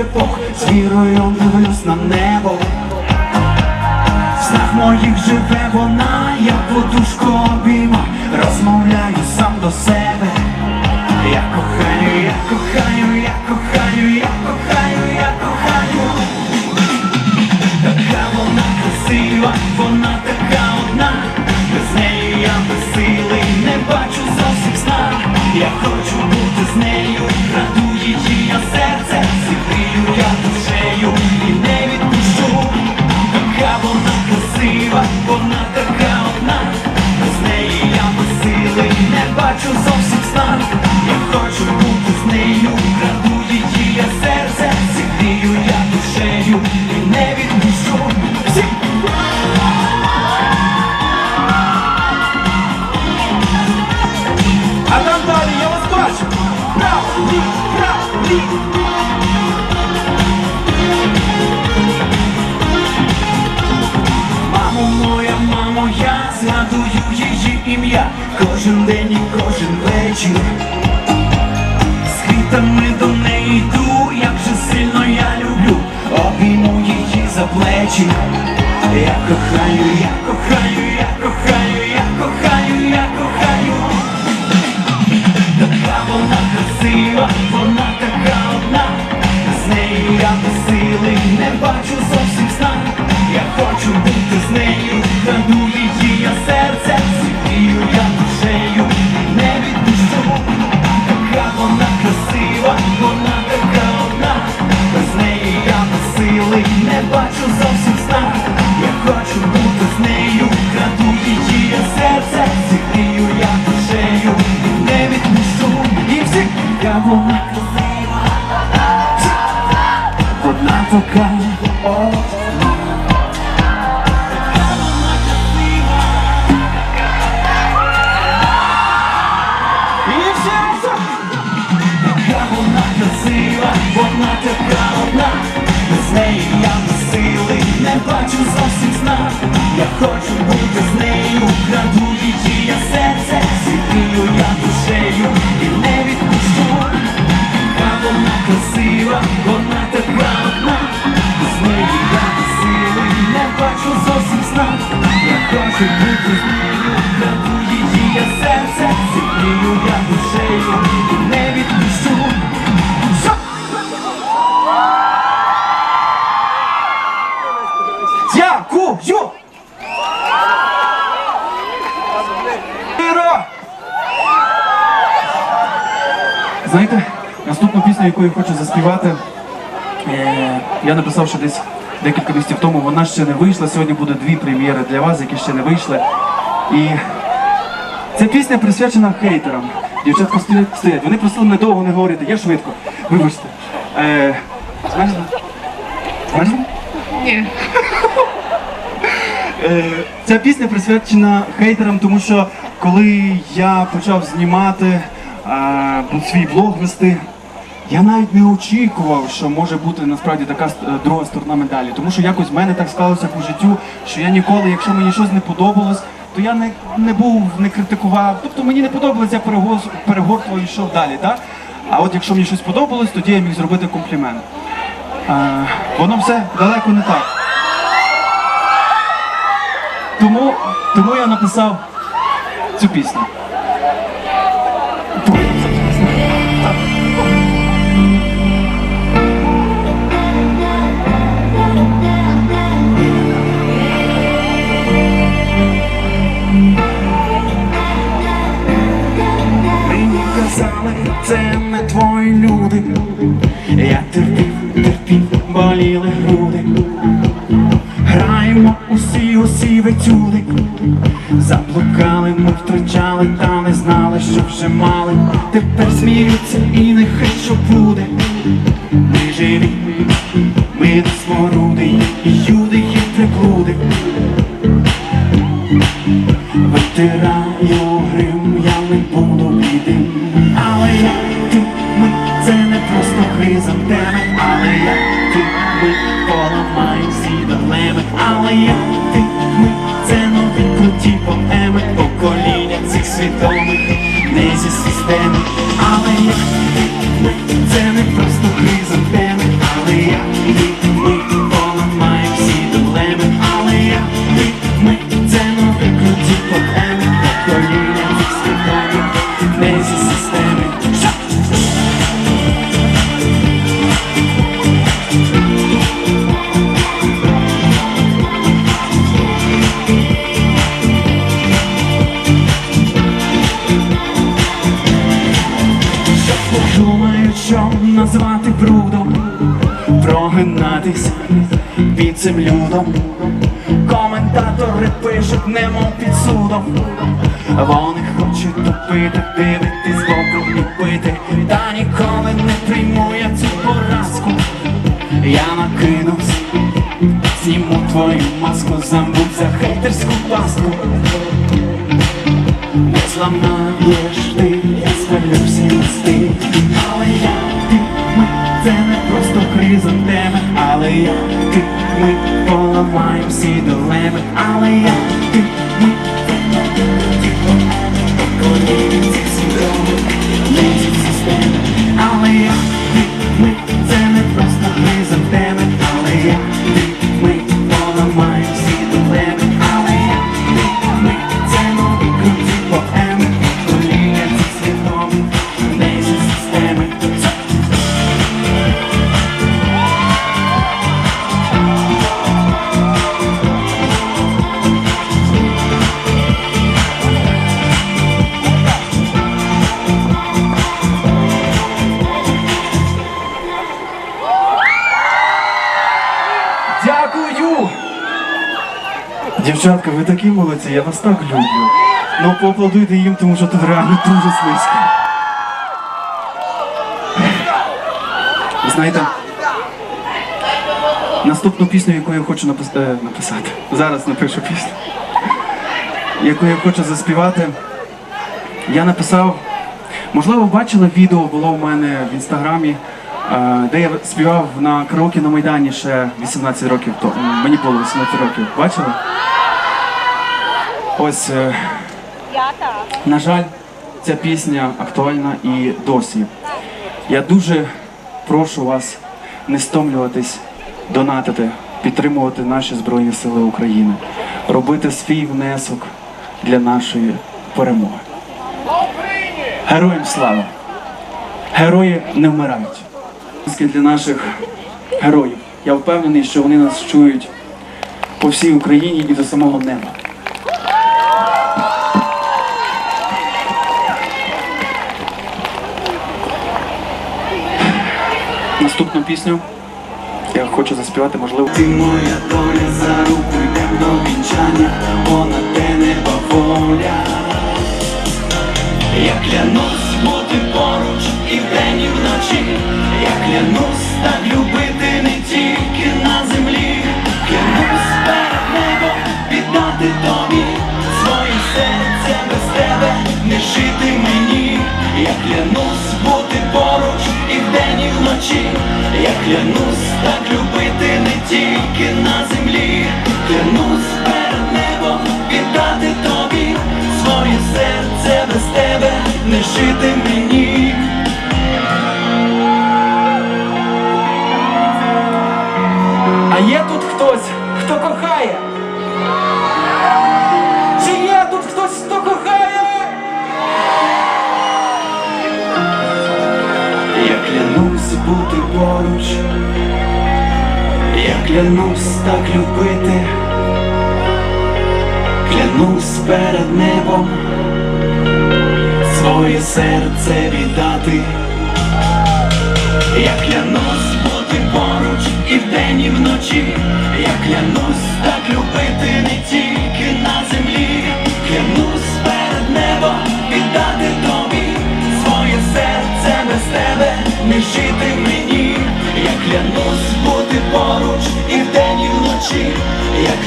епох, з вірою квітами до неї йду, як же сильно я люблю, обійму її за плечі. Я кохаю, я кохаю, я кохаю, я кохаю, я кохаю. Така вона красива, вона така одна, з нею я безсилий, не бачу зовсім сна. Я хочу бути така. О, І одна, без неї я безсилий, не бачу зовсім сна. Я хочу бути з нею, Знаєте, наступну пісню, яку я хочу заспівати, е, я написав ще десь декілька місяців тому, вона ще не вийшла. Сьогодні буде дві прем'єри для вас, які ще не вийшли. І ця пісня присвячена хейтерам. Дівчатка стоять. Вони просили мене довго не говорити, я швидко. Вибачте. Е, змерзла? Змерзла? Ні. Е, Ця пісня присвячена хейтерам, тому що коли я почав знімати свій блог вести, я навіть не очікував, що може бути насправді така е, друга сторона медалі. Тому що якось в мене так склалося по життю, що я ніколи, якщо мені щось не подобалось, то я не, не був, не критикував. Тобто мені не подобалось, я перегортував і йшов далі. Так? А от якщо мені щось подобалось, тоді я міг зробити комплімент. Е, воно все далеко не так. Тому, тому я написав цю пісню. В Заблукали, ми втрачали, та не знали, що вже мали. Тепер сміються і нехай що буде. що назвати брудом, прогинатись під цим людом. Коментатори пишуть, немов під судом. Вони хочуть тупити, дивитись вокруг і пити. Та ніколи не прийму я цю поразку. Я накинусь, зніму твою маску, забудь за хейтерську паску. Не зламаєш. Поламаємо всі дилеми Але я, Дівчатка, ви такі молодці, я вас так люблю. Ну поаплодуйте їм, тому що тут реально дуже слизько. Знаєте, наступну пісню, яку я хочу напис... е, написати. Зараз напишу пісню. Яку я хочу заспівати. Я написав, можливо, бачили відео було в мене в інстаграмі, е, де я співав на караоке на Майдані ще 18 років тому. Мені було 18 років. Бачили? Ось, е, на жаль, ця пісня актуальна і досі. Я дуже прошу вас не стомлюватись, донатити, підтримувати наші Збройні Сили України, робити свій внесок для нашої перемоги. Героям слава! Герої не вмирають. Для наших героїв. Я впевнений, що вони нас чують по всій Україні і до самого неба. Наступну пісню я хочу заспівати, можливо. Ти моя доля за руку до вінчання, понад те неба воля. Я клянусь бути поруч і вдень, і вночі. Я клянусь так любити не тільки на землі. Клянусь перед небом віддати тобі своє серце без тебе не жити мені. Я клянусь бути поруч вдень, і вночі. Я клянусь так любити не тільки на землі. Клянусь перед небом віддати тобі своє серце без тебе не жити мені. А є тут хтось, хто кохає? Чи є тут хтось, хто кохає? Я клянусь бути поруч, я клянусь так любити, клянусь перед небом своє серце віддати. Я клянусь бути поруч і вдень, і вночі. Я клянусь так любити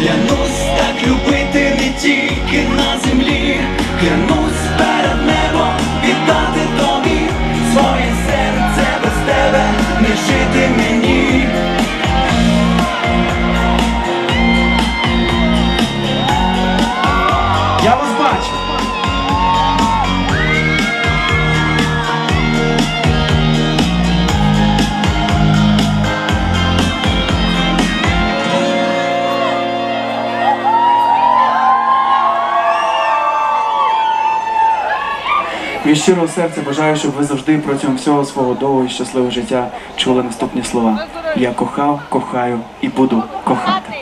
клянусь так любити не тільки на землі. Клянусь перед небом віддати тобі своє серце без тебе не жити Від щирого серця бажаю, щоб ви завжди протягом всього свого довго і щасливого життя чули наступні слова. Я кохав, кохаю і буду кохати.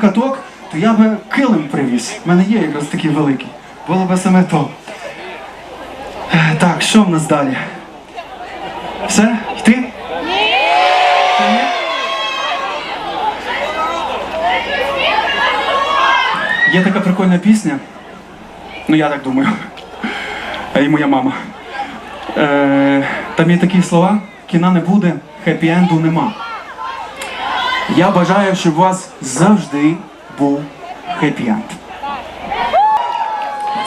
Каток, то я би килим привіз. У мене є якраз такий великий. Було би саме то. Так, що в нас далі? Все? Йти? Є така прикольна пісня. Ну я так думаю. І моя мама. Е, там є такі слова: кіна не буде, хеппі-енду нема. Я бажаю, щоб у вас завжди був хеппі-енд.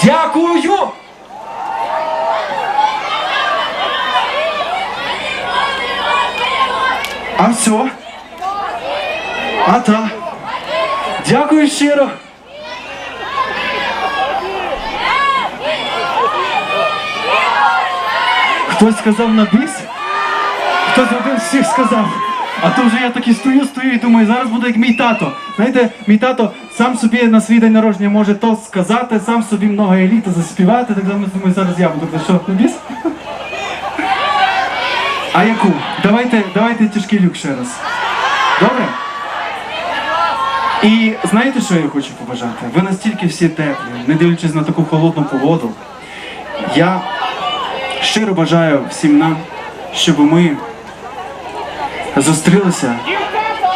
Дякую! А все? А та. Дякую щиро. Хтось сказав на біс? Хтось один всіх сказав. А то вже я таки стою, стою і думаю, зараз буде як мій тато. Знаєте, мій тато сам собі на свій день народження може то сказати, сам собі много еліта заспівати, так само думаю, зараз я буду. Ти що, на біс? А яку? Давайте, давайте тяжкий люк ще раз. Добре? І знаєте, що я хочу побажати? Ви настільки всі теплі, не дивлячись на таку холодну погоду. Я щиро бажаю всім нам, щоб ми зустрілися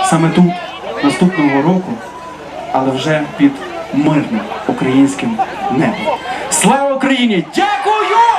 саме тут, наступного року, але вже під мирним українським небом. Слава Україні! Дякую!